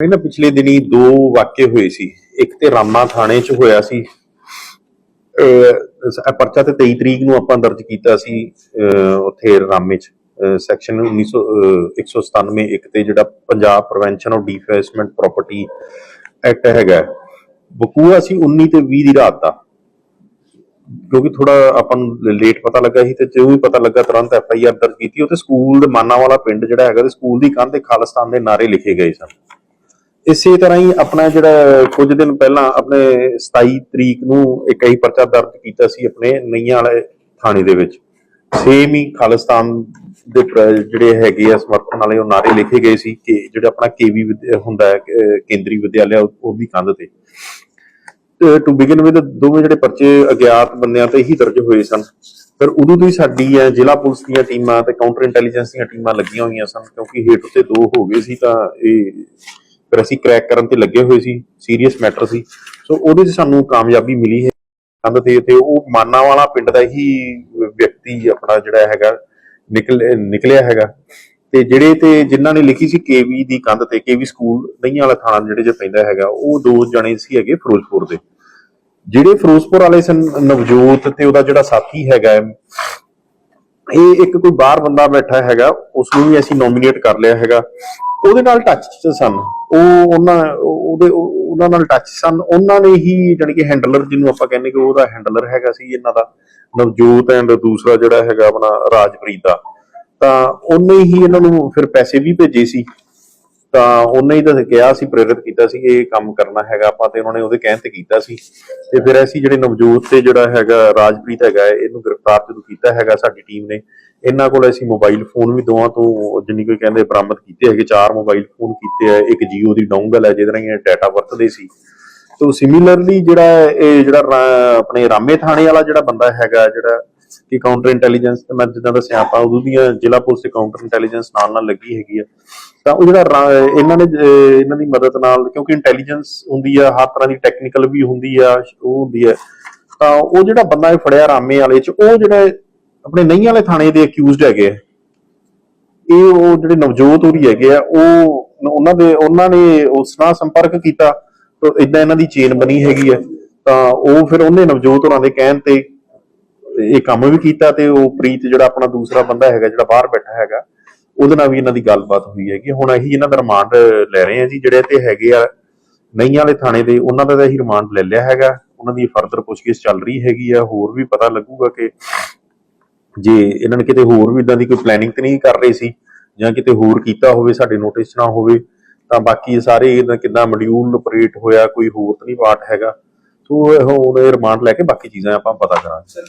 ਇਹ ਪਿਛਲੇ ਦਿਨੀ ਦੋ ਵਾਕਿਏ ਹੋਏ ਸੀ। ਇੱਕ ਤੇ ਰਾਮਾ ਥਾਣੇ 'ਚ ਹੋਇਆ ਸੀ। ਅਹ ਪਰਚਾ ਤੇ 23 ਤਰੀਕ ਨੂੰ ਆਪਾਂ ਦਰਜ ਕੀਤਾ ਸੀ ਉੱਥੇ ਰਾਮੇ 'ਚ। ਸੈਕਸ਼ਨ 1900 197 ਇੱਕ ਤੇ ਜਿਹੜਾ Punjab prevention of defacement property act ਹੈਗਾ ਬਕੂਆ ਸੀ 19 ਤੇ 20 ਦੀ ਰਾਤ ਦਾ। ਕਿਉਂਕਿ ਥੋੜਾ ਆਪਾਂ ਨੂੰ ਲੇਟ ਪਤਾ ਲੱਗਾ ਸੀ ਤੇ ਜਦੋਂ ਵੀ ਪਤਾ ਲੱਗਾ ਤੁਰੰਤ ਐਫ ਆਈ ਆਰ ਦਰਜ ਕੀਤੀ। ਉੱਥੇ ਸਕੂਲ ਦੇ ਮਾਨਾ ਵਾਲਾ ਪਿੰਡ ਜਿਹੜਾ ਹੈਗਾ ਤੇ ਸਕੂਲ ਦੀ ਕੰਧ ਤੇ ਖਾਲਿਸਤਾਨ ਦੇ ਨਾਰੇ ਲਿਖੇ ਗਏ ਸਨ। ਇਸੇ ਤਰ੍ਹਾਂ ਹੀ ਆਪਣਾ ਜਿਹੜਾ ਕੁਝ ਦਿਨ ਪਹਿਲਾਂ ਆਪਣੇ 27 ਤਰੀਕ ਨੂੰ ਇੱਕ ਹੀ ਪਰਚਾ ਦਰਜ ਕੀਤਾ ਸੀ ਆਪਣੇ ਨਈਆਂ ਵਾਲੇ ਥਾਣੇ ਦੇ ਵਿੱਚ। ਸੇਮ ਹੀ ਖਾਲਿਸਤਾਨ ਦੇ ਜਿਹੜੇ ਹੈਗੇ ਆ ਸਮਰਥਨ ਵਾਲੇ, ਉਹ ਨਾਰੇ ਲਿਖੇ ਗਏ ਸੀ ਕਿ ਜਿਹੜਾ ਆਪਣਾ ਕੇਵੀ ਹੁੰਦਾ ਹੈ ਕੇਂਦਰੀ ਵਿਦਿਆਲਿਆ ਉਹਦੀ ਕੰਧ ਤੇ। ਟੂ ਬਿਗਨ ਵਿਦ ਦੋਵੇਂ ਜਿਹੜੇ ਪਰਚੇ ਅਗਿਆਤ ਬੰਦਿਆਂ ਤੇ ਹੀ ਦਰਜ ਹੋਏ ਸਨ। ਫਿਰ ਉਦੋਂ ਤੋਂ ਹੀ ਸਾਡੀ ਹੈ ਜ਼ਿਲ੍ਹਾ ਪੁਲਿਸ ਦੀਆਂ ਟੀਮਾਂ ਤੇ ਕਾਊਂਟਰ ਇੰਟੈਲੀਜੈਂਸ ਦੀਆਂ ਟੀਮਾਂ ਲੱਗੀਆਂ ਹੋਈਆਂ ਸਨ, ਕਿਉਂਕਿ ਹੇਠ ਉੱਤੇ ਦੋ ਹੋ ਗਏ ਸੀ ਤਾਂ ਇਹ ਫਿਰ ਅਸੀਂ ਕ੍ਰੈਕ ਕਰਨ ਤੇ ਲੱਗੇ ਹੋਏ ਸੀ ਸੀਰੀਅਸ ਮੈਟਰ ਸੀ। ਸੋ ਉਹਦੇ 'ਚ ਸਾਨੂੰ ਕਾਮਯਾਬੀ ਮਿਲੀ ਹੈ। ਕੰਧ ਤੇ ਤੇ ਉਹ ਮਾਨਾ ਵਾਲਾ ਪਿੰਡ ਦਾ ਹੀ ਵਿਅਕਤੀ ਆਪਣਾ ਜਿਹੜਾ ਹੈਗਾ, ਨਿਕਲ, ਨਿਕਲਿਆ ਹੈਗਾ। ਤੇ ਜਿਹੜੇ ਤੇ ਜਿਨ੍ਹਾਂ ਨੇ ਲਿਖੀ ਸੀ ਕੇਵੀ ਦੀ ਕੰਧ ਤੇ ਕੇਵੀ ਸਕੂਲ ਨਈਆਂ ਵਾਲਾ ਥਾਣਾ ਜਿਹੜੇ 'ਚ ਪੈਂਦਾ ਹੈਗਾ, ਉਹ ਦੋ ਜਣੇ ਸੀ ਹੈਗੇ ਫਿਰੋਜ਼ਪੁਰ ਦੇ। ਜਿਹੜੇ ਫਿਰੋਜ਼ਪੁਰ ਵਾਲੇ ਸਨ, ਨਵਜੋਤ ਤੇ ਉਹਦਾ ਜਿਹੜਾ ਸਾਥੀ ਹੈਗਾ ਇਹ ਇੱਕ ਕੋਈ ਬਾਹਰ ਬੰਦਾ ਬੈਠਾ ਹੈਗਾ ਉਸ ਨੂੰ ਵੀ ਅਸੀਂ ਨੋਮੀਨੇਟ ਕਰ ਲਿਆ ਹੈਗਾ। ਉਹਦੇ ਨਾਲ ਟੱਚ ਚ ਸਨ। ਉਹ ਉਹਨਾਂ ਉਹ- ਉਹਦੇ, ਉਹਨਾਂ ਨਾਲ ਟੱਚ ਸਨ। ਉਹਨਾਂ ਨੇ ਹੀ ਜਾਣੀ ਕਿ ਹੈਂਡਲਰ ਜਿਹਨੂੰ ਆਪਾਂ ਕਹਿੰਦੇ ਕਿ ਉਹਦਾ ਹੈਂਡਲਰ ਹੈਗਾ ਸੀ, ਇਹਨਾਂ ਦਾ ਨਵਜੋਤ ਐਂਡ ਦੂਸਰਾ ਜਿਹੜਾ ਹੈਗਾ ਆਪਣਾ ਰਾਜਪ੍ਰੀਤ ਦਾ। ਤਾਂ ਉਹਨੇ ਹੀ ਇਹਨਾਂ ਨੂੰ ਫਿਰ ਪੈਸੇ ਵੀ ਭੇਜੇ ਸੀ। ਤਾਂ ਉਹਨੇ ਹੀ ਤਾਂ ਕਿਹਾ ਸੀ, ਪ੍ਰੇਰਿਤ ਕੀਤਾ ਸੀ ਇਹ ਕੰਮ ਕਰਨਾ ਹੈਗਾ, ਆਪਾਂ ਤੇ ਉਹਨਾਂ ਨੇ ਉਹਦੇ ਕਹਿਣ ਤੇ ਕੀਤਾ ਸੀ। ਤੇ ਫਿਰ ਅਸੀਂ ਜਿਹੜੇ ਨਵਜੋਤ ਤੇ ਜਿਹੜਾ ਹੈਗਾ ਰਾਜਪ੍ਰੀਤ ਹੈਗਾ, ਇਹਨੂੰ ਗ੍ਰਿਫਤਾਰ ਜਦੋਂ ਕੀਤਾ ਹੈਗਾ ਸਾਡੀ ਟੀਮ ਨੇ, ਇਹਨਾਂ ਕੋਲ ਅਸੀਂ ਮੋਬਾਈਲ ਫੋਨ ਵੀ ਦੋਵਾਂ ਤੋਂ ਜਿੰਨੀ ਕੋਈ ਕਹਿੰਦੇ ਬਰਾਮਦ ਕੀਤੇ ਹੈਗੇ, ਚਾਰ ਮੋਬਾਈਲ ਫੋਨ ਕੀਤੇ ਆ, ਇੱਕ ਜੀਓ ਦੀ ਡੋਂਗਲ ਹੈ ਜਿਹਦੇ ਨਾਲ ਇਹ ਡਾਟਾ ਵਰਤਦੇ ਸੀ। ਸੋ ਸਿਮਿਲਰਲੀ ਜਿਹੜਾ ਇਹ ਜਿਹੜਾ ਆਪਣੇ ਰਾਮੇ ਥਾਣੇ ਵਾਲਾ ਜਿਹੜਾ ਬੰਦਾ ਹੈਗਾ, ਜਿਹੜਾ ਕਿ ਕਾਊਂਟਰ ਇੰਟੈਲੀਜੈਂਸ ਤੇ ਮੈਂ ਜਿੱਦਾਂ ਦੱਸਿਆ, ਆਪਾਂ ਉਦੋਂ ਦੀਆਂ ਜ਼ਿਲ੍ਹਾ ਪੁਲਿਸ ਤੇ ਕਾਊਂਟਰ ਇੰਟੈਲੀਜੈਂਸ ਨਾਲ ਨਾਲ ਲੱਗੀ ਹੈਗੀ ਆ। ਤਾਂ ਉਹ ਜਿਹੜਾ ਇਹਨਾਂ ਨੇ ਇਹਨਾਂ ਦੀ ਮਦਦ ਨਾਲ, ਕਿਉਂਕਿ ਇੰਟੈਲੀਜੈਂਸ ਹੁੰਦੀ ਆ, ਹਰ ਤਰ੍ਹਾਂ ਦੀ ਟੈਕਨੀਕਲ ਵੀ ਹੁੰਦੀ ਆ, ਉਹ ਹੁੰਦੀ ਆ। ਤਾਂ ਉਹ ਜਿਹੜਾ ਬੰਦਾ ਇਹ ਫੜਿਆ ਰਾਮੇ ਵਾਲੇ ਚ, ਉਹ ਜਿਹੜਾ ਆਪਣੇ ਨਹੀਂ ਵਾਲੇ ਥਾਣੇ ਦੇ ਅਕਿਊਜ਼ਡ ਹੈਗੇ ਇਹ ਉਹ ਜਿਹੜੇ ਨਵਜੋਤ ਹੋਰੀ ਹੈਗੇ ਆ, ਉਹ ਉਹਨਾਂ ਦੇ, ਉਹਨਾਂ ਨੇ ਉਸ ਨਾਲ ਸੰਪਰਕ ਕੀਤਾ, ਤਾਂ ਇਦਾਂ ਇਹਨਾਂ ਦੀ ਚੇਨ ਬਣੀ ਹੈਗੀ ਆ। ਤਾਂ ਉਹ ਫਿਰ ਉਹਨੇ ਨਵਜੋਤ ਹੋਰਾਂ ਦੇ ਕਹਿਣ ਤੇ ਇਹ ਕੰਮ ਵੀ ਕੀਤਾ ਤੇ ਉਹ ਪ੍ਰੀਤ ਜਿਹੜਾ ਆਪਣਾ ਦੂਸਰਾ ਬੰਦਾ ਹੈਗਾ, ਜਿਹੜਾ ਬਾਹਰ ਬੈਠਾ ਹੈਗਾ, ਉਹਦੇ ਨਾਲ ਵੀ ਇਹਨਾਂ ਦੀ ਗੱਲਬਾਤ ਹੋਈ ਹੈਗੀ। ਹੁਣ ਅਸੀਂ ਇਹਨਾਂ ਦਾ ਰਿਮਾਂਡ ਲੈ ਰਹੇ ਹਾਂ ਜੀ, ਜਿਹੜੇ ਤੇ ਹੈਗੇ ਆ ਨਈਆਂ ਵਾਲੇ ਥਾਣੇ ਦੇ, ਉਹਨਾਂ ਦਾ ਤਾਂ ਅਸੀਂ ਰਿਮਾਂਡ ਲੈ ਲਿਆ ਹੈਗਾ। ਉਹਨਾਂ ਦੀ ਫਰਦਰ ਪੁੱਛਗਿੱਛ ਚੱਲ ਰਹੀ ਹੈਗੀ ਆ, ਹੋਰ ਵੀ ਪਤਾ ਲੱਗੂਗਾ ਕਿ ਜੇ ਇਹਨਾਂ ਨੇ ਕਿਤੇ ਹੋਰ ਵੀ ਇਦਾਂ ਦੀ ਕੋਈ ਪਲੈਨਿੰਗ ਤੇ ਨਹੀਂ ਕਰ ਰਹੇ ਸੀ, ਜਾਂ ਕਿਤੇ ਹੋਰ ਕੀਤਾ ਹੋਵੇ, ਸਾਡੇ ਨੋਟਿਸ ਨਾ ਹੋਵੇ, ਤਾਂ ਬਾਕੀ ਸਾਰੇ ਇਹਦਾ ਕਿੱਦਾਂ ਮੋਡਿਊਲ ਆਪਰੇਟ ਹੋਇਆ, ਕੋਈ ਹੋਰ ਤਾਂ ਨਹੀਂ ਪਾਰਟ ਹੈਗਾ। ਸੋ ਹੁਣ ਰਿਮਾਂਡ ਲੈ ਕੇ ਬਾਕੀ ਚੀਜ਼ਾਂ ਆਪਾਂ ਪਤਾ ਕਰਾਂਗੇ।